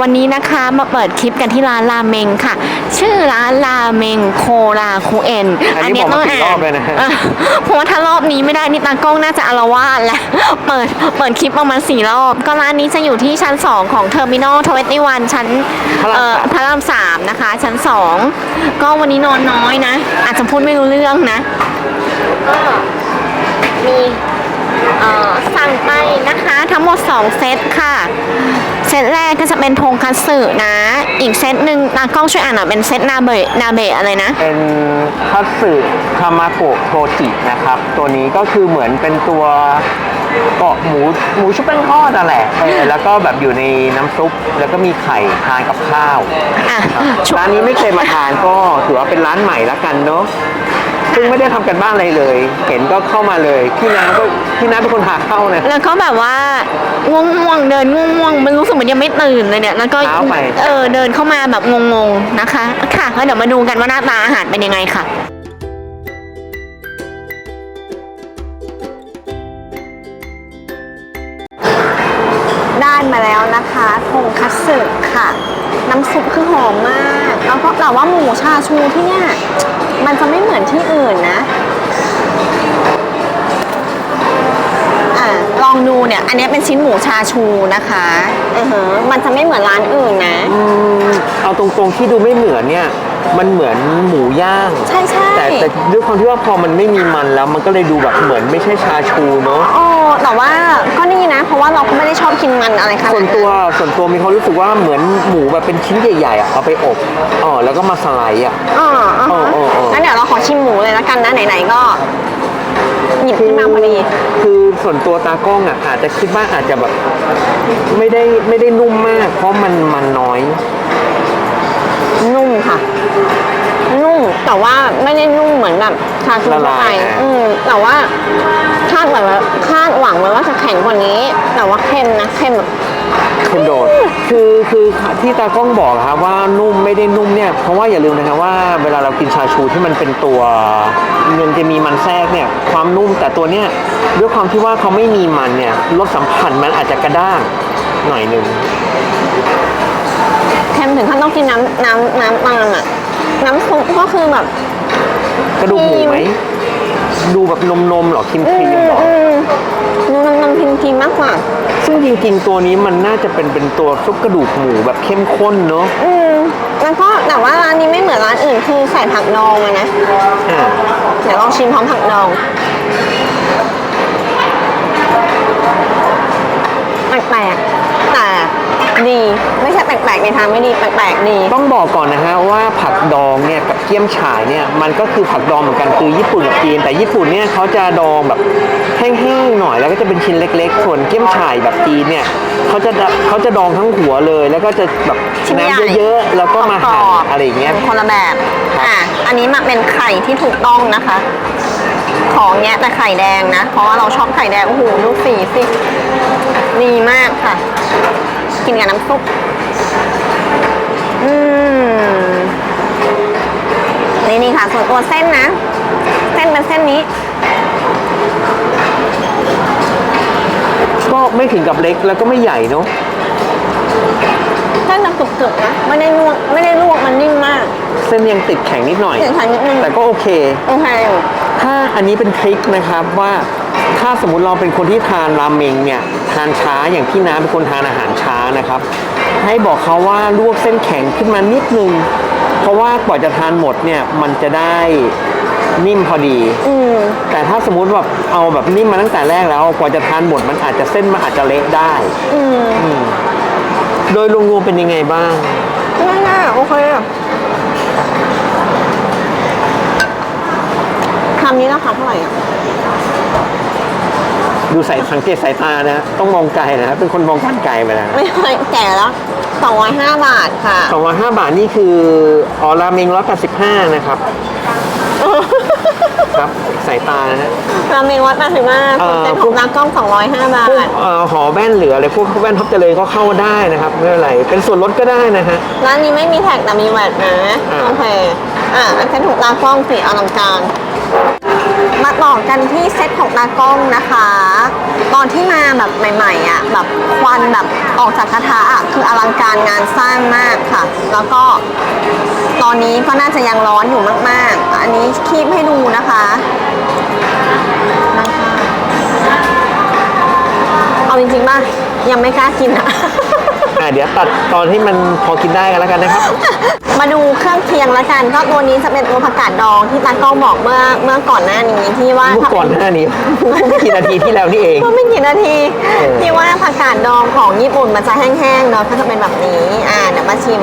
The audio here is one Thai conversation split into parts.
วันนี้นะคะมาเปิดคลิปกันที่ร้านราเมงค่ะ ชื่อร้านราเมงโคราคูเอ็นอันนี้บอกมากี่รอบเลยนะฮะอ่เพราะว่าถ้ารอบนี้ไม่ได้นี่ตากล้องน่าจะอารวาสแล้วเปิดเปิดคลิปประมาณสี่รอบ ก็ร้านนี้จะอยู่ที่ชั้น 2 ของเทอร์มินอลทเวตี้วันชั้นพระรามเอ่อสามพระรามสามนะคะ ชั้น 2 ก็วันนี้นอนน้อยนะ อาจจะพูดไม่รู้เรื่องนะก็มีเอ่อ สั่งไปนะคะทั้งหมด 2 เซตค่ะ เซตแรกก็จะเป็นทงคัตสึนะ อีกเซตหนึ่งตากล้องช่วยอ่านหน่อยเป็นเซตนาเบะนาเบะอะไรนะ เป็นคัตสึคามาโกะโทจินะครับ ตัวนี้ก็คือเหมือนเป็นตัวเกาะหมูหมูชุบแป้งทอดนั่นแหละเออแล้วก็แบบอยู่ในน้ำซุปแล้วก็มีไข่ทานกับข้าวอะ ครับชุบร้านนี้ไม่เคยมาทานก็ถือว่าเป็นร้านใหม่ละกันเนาะ ซึ่งไม่ได้ทำกันบ้านอะไรเลย เห็นก็เข้ามาเลยพี่น้าก็พี่น้าเป็นคนพาเข้านะ แล้วก็แบบว่าง่วงง่วงๆเดินง่วงง่วงๆมันรู้สึกเหมือนยังไม่ตื่นเลยเนี่ยแล้วก็เช้าไป เออเดินเข้ามาแบบงงๆนะคะ ค่ะแล้วเดี๋ยวมาดูกันว่าหน้าตาอาหารเป็นยังไงค่ะ ได้มาแล้วนะคะทงคัตสึค่ะ น้ำซุปคือหอมมาก แล้วก็แต่ว่าหมูชาชูที่เนี่ยมันจะไม่เหมือนที่อื่นนะอะลองดูเนี่ย อันนี้เป็นชิ้นหมูชาชูนะคะอือฮะมันจะไม่เหมือนร้านอื่นนะ อืมเอาตรงๆที่ดูไม่เหมือนเนี่ย มันเหมือนหมูย่าง ใช่ใช่แต่แต่ด้วยความที่ว่าพอมันไม่มีมันแล้ว มันก็เลยดูแบบเหมือนไม่ใช่ชาชูเนาะโอ้ แต่ว่าก็นี่นะ เพราะว่าเราก็ไม่ได้ชอบกินมันอะไรขนาดส่วนตัวส่วนตัวมีความรู้สึกว่าเหมือนหมูแบบเป็นชิ้นใหญ่ๆอะเอาไปอบอ๋อแล้วก็มาสไลด์อะอ๋ออ๋อโอ้โอ้โอ้งั้นเดี๋ยวเราขอชิมหมูเลยแล้วกันนะไหนๆก็หยิบขึ้นมาพอดี คือส่วนตัวตากล้องอะอาจจะคิดว่าอาจจะแบบ ไม่ได้ไม่ได้นุ่มมาก เพราะมันมันน้อย นุ่มค่ะ นุ่มแต่ว่าไม่ได้นุ่มเหมือนแบบชาชูละทั่วลายไปนะอืมแต่ว่า คาดหวังว่าคาดหวังไว้ว่าจะแข็งกว่านี้ แต่ว่าเค็มนะเค็มแบบเคนโดดคือคือที่ตากล้องบอกอะครับว่านุ่มไม่ได้นุ่มเนี่ยเพราะว่าอย่าลืมนะครับว่าเวลาเรากินชาชูที่มันเป็นตัวมันจะมีมันแทรกเนี่ยความนุ่มแต่ตัวเนี้ยด้วยความที่ว่าเขาไม่มีมันเนี่ยรสสัมผัสมันอาจจะกระด้างหน่อยหนึ่งเค็มถึงขั้นต้องกินน้ำน้ำน้ำตาลอะน้ำซุปก็คือแบบกระดูกหมูไหม ดูแบบนมนมๆเหรอครีมครีมเหรออืมดูน้ำน้ำพิมพิมมากกว่า ซึ่งจริงๆ ตัวนี้มันน่าจะเป็นเป็นตัวซุปกระดูกหมูแบบเข้มข้นเนาะอืมแล้วก็แต่ว่าร้านนี้ไม่เหมือนร้านอื่นคือใส่ผักดองอะนะ อ่าเดี๋ยวลองชิมพร้อมผักดอง แปลกๆ แต่ดี ไม่ใช่แปลกๆในทางไม่ดี แปลกๆ ดี ต้องบอกก่อนนะฮะว่าผักดองเนี่ยกับ เกี๊ยมฉ่ายเนี่ยมันก็คือผักดองเหมือนกันคือญี่ปุ่นกับจีนแต่ญี่ปุ่นเนี่ยเขาจะดองแบบแห้งๆหน่อยแล้วก็จะเป็นชิ้นเล็ก ๆ ส่วนเกี๊ยมฉ่ายแบบจีนเนี่ยเขาจะเขาจะดองทั้งหัวเลย แล้วก็จะแบบชิ้นใหญ่น้ำเยอะๆแล้วก็มาหั่นกรบๆอะไรอย่างเงี้ยคนละแบบครับอะอันนี้มาเป็นไข่ที่ถูกต้องนะคะ ของเนี้ยแต่ไข่แดงนะ เพราะว่าเราชอบไข่แดงโอ้โหดูสีสิดีมากค่ะ กินกับน้ำซุปอืม นี่นี่ค่ะ ส่วนตัวเส้นนะ เส้นเป็นเส้นนี้ ก็ไม่ถึงกับเล็กแล้วก็ไม่ใหญ่เนาะเส้นจะกรึบๆนะ ไม่ได้ลวกไม่ได้ลวกมันนิ่มมาก เส้นยังติดแข็งนิดหน่อยเสียงไทยนิดนึง แต่ก็โอเค โอเคอยู่ถ้าอันนี้เป็นทริคนะครับว่าถ้าสมมติเราเป็นคนที่ทานราเมงเนี่ยทานช้าอย่างพี่น้าเป็นคนทานอาหารช้านะครับ ให้บอกเขาว่าลวกเส้นแข็งขึ้นมานิดนึงเพ ราะว่ากว่าจะทานหมดเนี่ยมันจะได้นิ่มพอดี อืม แต่ถ้าสมมุติแบบเอาแบบนิ่มมาตั้งแต่แรกแล้วกว่าจะทานหมดมันอาจจะเส้นมันอาจจะเละได้ อืมอืมโดยรวมๆเป็นยังไงบ้างง่ายๆโอเคคำนี้ราคาเท่าไหร่อะ ดูสายสังเกตสายตานะ ต้องมองไกลนะเป็นคนมองการไกลไปแล้วไม่เคยแก่แล้ว205 บาทค่ะ 205 บาทนี่คือออราเมง185 นะครับ ครับสายตานะฮะราเมงวัด85เอ่ส่วนอเซ็ตของร้านกล้อง 205 บาพวกทเอ่อหอแว่นเหลืออะไรพวกแว่นท็อปเจริญก็เข้าได้นะครับไม่เป็นไรเป็นส่วนลดก็ได้นะฮะร้านนี้ไม่มีแท็กแต่มีแวดนะอ่าโอเคอะแล้วเซ็ตของร้านกล้องสีอลังการ มาต่อกันที่เซตของตากล้องนะคะ ตอนที่มาแบบใหม่ๆอะแบบควันแบบออกจากกระทะอะคืออลังการงานสร้างมากค่ะ แล้วก็ตอนนี้ก็น่าจะยังร้อนอยู่มากๆ อันนี้คีบให้ดูนะคะนะคะเอาจริงๆป่ะยังไม่กล้ากินอะ อะเดี๋ยวตัดตอนที่มันพอกินได้กันแล้วกันนะครับ มาดูเครื่องเคียงแล้วกันก็ตัวนี้จะเป็นตัวผักกาดดองที่ตากล้องบอกเมื่อเมื่อก่อนหน้านี้ที่ว่าเมื่อก่อนหน้านี้ไม่กี่นาทีที่แล้วนี่เองก็ไม่กี่นาทีเออที่ว่าผักกาดดองของญี่ปุ่นมันจะแห้งๆเนาะก็จะเป็นแบบนี้อ่าเดี๋ยวมาชิม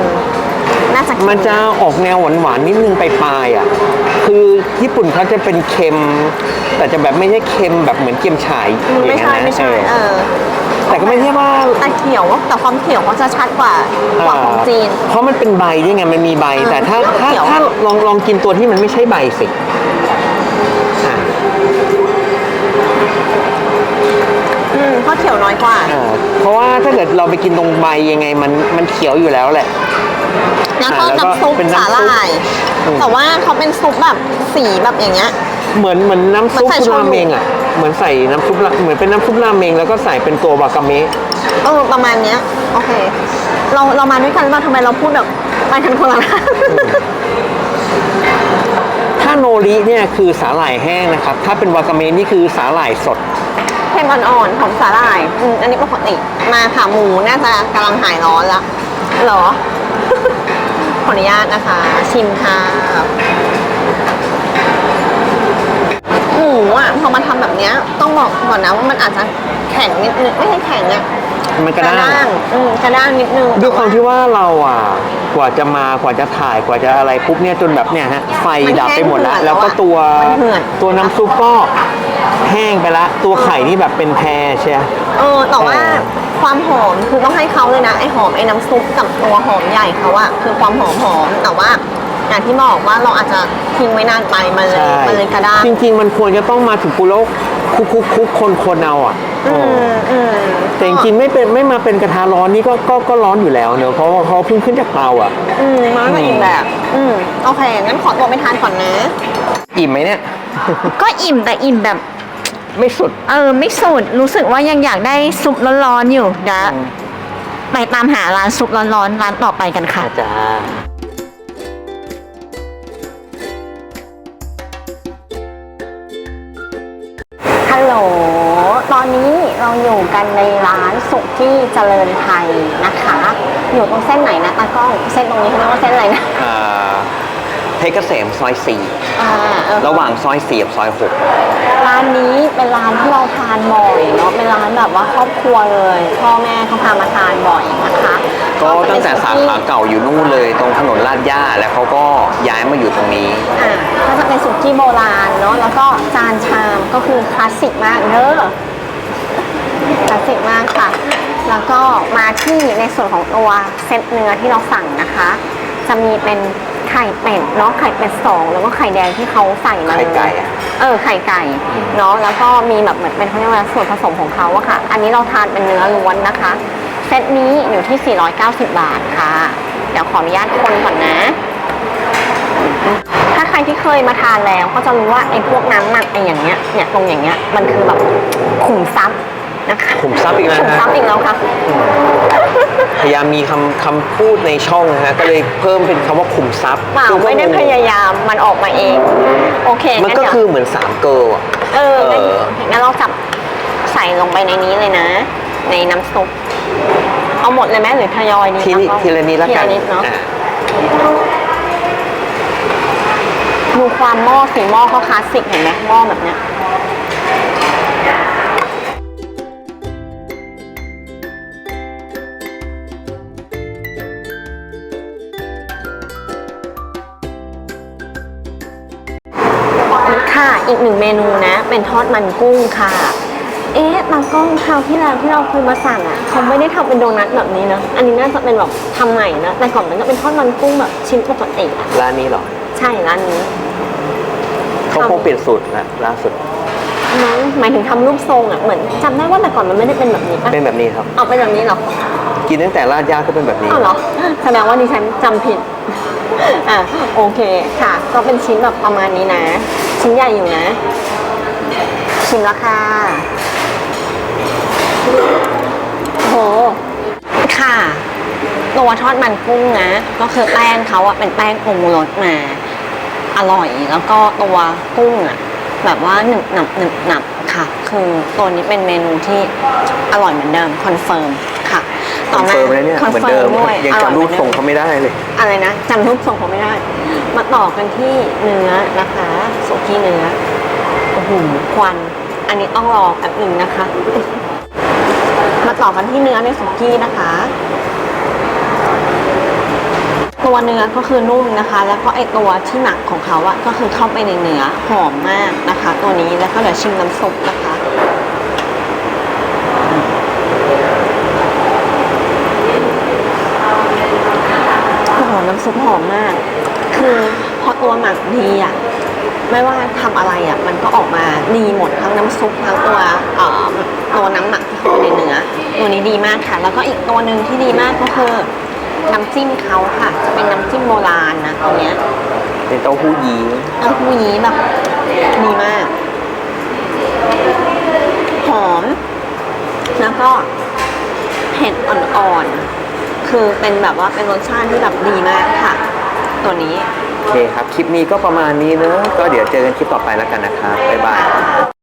น่าจะมันจะออกแนวหวานๆนิดนึงไปปลายๆอะ คือ ญี่ปุ่นเขาจะเป็นเค็ม แต่จะแบบไม่ใช่เค็มแบบเหมือนเค็มฉายอืมอไม่ย่างนั้นนะใช่ไม่ใช่เอเอออแต่ก็ไม่ใช่ว่าแต่เขียวแต่ความเขียวเขาจะชัดกว่ากว่าของจีน เพราะมันเป็นใบด้วยไงมันมีใบ เออแต่ถ้าถ้าเขียว ถ้าลองลองกินตัวที่มันไม่ใช่ใบสิอะอืมเพราะเขียวน้อยกว่าอ่าเพราะว่าถ้าเกิดเราไปกินตรงใบยังไงมันมันเขียวอยู่แล้วแหละ แล้วก็อ่าแล้วก็น้ำซุปเป็นสาน้ำซุปหร่าย อืม แต่ว่าเขาเป็นซุปแบบสีแบบอย่างเงี้ย เหมือนเหมือนน้ำซุปมันใส่โชยุ ราเมงอะ เหมือนใส่น้ำซุปราเหมือนเป็นน้ำซุปราเมงแล้วก็ใส่เป็นตัววากาเมะ เออประมาณเนี้ย โอเค เราเรามาด้วยกันหรือเปล่าทำไมเราพูดแบบไปกันคนละทาง ถ้าโนริเนี่ยคือสาหร่ายแห้งนะครับ ถ้าเป็นวากาเมะนี่คือสาหร่ายสด เค็มอ่อนๆของสาหร่ายอืมอันนี้ปกติ มาค่ะหมูน่าจะกำลังหายร้อนละเหรอ ขออนุญาตนะคะ ชิมค่ะหมูอะพอมาทำแบบเนี้ยต้องบอกก่อนนะว่ามันอาจจะแข็งนิดนึงไม่ใช่แข็งอะมันกระด้าง อืมกระด้างนิดนึงด้วยความที่ว่าเราอะกว่าจะมากว่าจะถ่ายกว่าจะอะไรปุ๊บเนี่ยจนแบบเนี่ยฮะไฟดับไปหมดแล้ว แล้วก็ตัวมันเหือดตัวน้ำซุปก็แห้งไปละ ตัวไข่นี่แบบเป็นแพรใช่ไหม เออแต่ว่าเออ ความหอมคือต้องให้เขาเลยนะไอหอมไอน้ำซุปกับตัวหอมใหญ่เขาอะคือความหอมหอมแต่ว่าอย่างที่บอกว่าเราอาจจะทิ้งไว้นานไปมันเลยใช่มันเลยกระด้างจริง ๆ มันควรจะต้องมาถึงปุ๊บแล้วคุกคุกคุกคนคนเอาอะอืเออมอืมแต่จริงๆไม่เป็นไม่มาเป็นกระทะร้อนนี่ก็ก็ก็ร้อนอยู่แล้วเนอะเพราะว่าเขาเพิ่งขึ้นจากเตาอะ อืมมันก็อีกแบบอืมโอเคงั้นขอตัวไปทานก่อนนะ อิ่มไหมเนี่ย ก็อิ่มแต่อิ่มแบบ ไม่สุด เออ ไม่สุดรู้สึกว่ายังอยากได้ซุปร้อนๆอยู่เดี๋ยวอืมไปตามหาร้านซุปร้อนๆร้านต่อไปกันค่ะ อาจารย์ฮัลโหล ตอนนี้เราอยู่กันในร้านสุกี้เจริญไทยนะคะ อยู่ตรงเส้นไหนนะตากล้อง เส้นตรงนี้เขาเรียกว่าเส้นอะไรนะ อ่าเพชรเกษมซอยสี่อ่าเออ ระหว่างซอยสี่กับซอยหกร้านนี้เป็นร้านที่เราทานบ่อยเนาะเป็นร้านแบบว่าครอบครัวเลย พ่อแม่เขาพามาทานบ่อยนะคะก็จะตั้เป็งนแต่สาสุกี้ขาเก่าอยู่นู่นเลย ตรงถนนลาดย่าแล้วเขาก็ย้ายมาอยู่ตรงนี้อ่าก็จะเป็นสุกี้โบราณเนาะแล้วก็จานชามก็คือคลาสสิกมากเด้อคลาสสิกมากค่ะ แล้วก็มาที่ในส่วนของตัวเซตเนื้อที่เราสั่งนะคะ จะมีเป็น ไข่เป็ดเนาะไข่เป็ดสองแล้วก็ไข่แดงที่เขาใส่มาเลยไข่ไก่อะเออไข่ไก่เนาะแล้วก็มีแบบเหมือนเป็นเขาเรียกว่าส่วนผสมของเขาอะค่ะ อันนี้เราทานเป็นเนื้อล้วนนะคะ เซตนี้อยู่ที่ 490 บาทค่ะ เดี๋ยวขออนุญาตคนก่อนนะ ถ้าใครที่เคยมาทานแล้วก็จะรู้ว่าไอ้พวกน้ำหมักไอ้อย่างเงี้ยเนี่ยตรงอย่างเงี้ยมันคือแบบขุมทรัพย์ นะคะขุมทรัพย์อีกแล้วขุมนะทรัพย์อีกแล้วค่ะ พยายามมีคำคำพูดในช่องนะฮะก็เลยเพิ่มเป็นคำว่าขุมทรัพย์เปล่าซึ่งก็ไม่ได้พยายามมันออกมาเอง โอเคมันงั้นก็เดี๋ยวคือเหมือนสามเกิร์ลอะเอองั้นเอองั้นเราจับใส่ลงไปในนี้เลยนะ ในน้ำซุปเอาหมดเลยไหมหรือทยอยดีทีละเอาทีละนิดละกันทีละนิดเนาะอะดูความหม้อสีหม้อเขาคลาสสิกเห็นไหมหม้อแบบเนี้ย อีกหนึ่งเมนูนะ เป็นทอดมันกุ้งค่ะ เอ๊ะตากล้องคราวที่แล้วที่เราเคยมาสั่งอะเขาไม่ได้ทำเป็นโดนัทแบบนี้นะอันนี้น่าจะเป็นแบบทำใหม่นะแต่ก่อนมันจะเป็นทอดมันกุ้งแบบชิ้นปกติอะร้านนี้เหรอ ใช่ร้านนี้เขาคงเปลี่ยนสูตรนะล่าสุดน้องหมายถึงทำรูปทรงอะเหมือนจำได้ว่าแต่ก่อนมันไม่ได้เป็นแบบนี้ปะเป็นแบบนี้ครับเอาเป็นแบบนี้เหรอกินตั้งแต่ลาดย่าก็เป็นแบบนี้เอาเหรอแสดงว่าดิฉันจำผิดอะโอเคค่ะ ก็เป็นชิ้นแบบประมาณนี้นะ ชิ้นใหญ่อยู่นะ ชิมแล้วค่ะ โห ค่ะ ตัวทอดมันกุ้งนะ ก็คือแป้งเขาอะเป็นแป้งปรุงรสมา อร่อยแล้วก็ตัวกุ้งอะแบบว่าหนึบหนับหนึบหนับค่ะ คือตัวนี้เป็นเมนูที่อร่อยเหมือนเดิมคอนเฟิร์มค่ะ คอนเฟิร์มแล้วเนี่ยคอนเหมือนเฟิเดิร์มมด้วยยังออยจำรูปหมือนทรงดิมเขาไม่ได้เลย อะไรนะจำรูปทรงเขาไม่ได้ มาต่อกันที่เนื้อนะคะสุกี้เนื้อโอ้โหควัน อันนี้ต้องรอแป๊บหนึ่งนะคะ มาต่อกันที่เนื้อในสุกี้นะคะตัวเนื้อก็คือนุ่มนะคะ แล้วก็ไอตัวที่หนักของเขาอะก็คือเข้าไปในเนื้อหอมมากนะคะ ตัวนี้แล้วก็เดี๋ยวชิมน้ำซุปนะคะโอ้โห น้ำซุปหอมมาก คือพอตัวหมักดีอะไม่ว่าทำอะไรอะมันก็ออกมาดีหมดทั้งน้ำซุปทั้งตัวเอ่อตัวน้ำหมักที่เข้าไปในเนื้อตัวนี้ดีมากค่ะ แล้วก็อีกตัวหนึ่งที่ดีมากก็คือน้ำจิ้มเขาค่ะ จะเป็นน้ำจิ้มโบราณนะตัวเนี้ยเป็นเต้าหู้ยี้เต้าหู้ยี้แบบดีมาก หอม แล้วก็เผ็ดอ่อนๆ คือเป็นแบบว่าเป็นรสชาติที่แบบดีมากค่ะ ตัวนี้ โอเคครับ คลิปนี้ก็ประมาณนี้เนอะก็เดี๋ยวเจอกันคลิปต่อไปแล้วกันนะครับบ๊ายบาย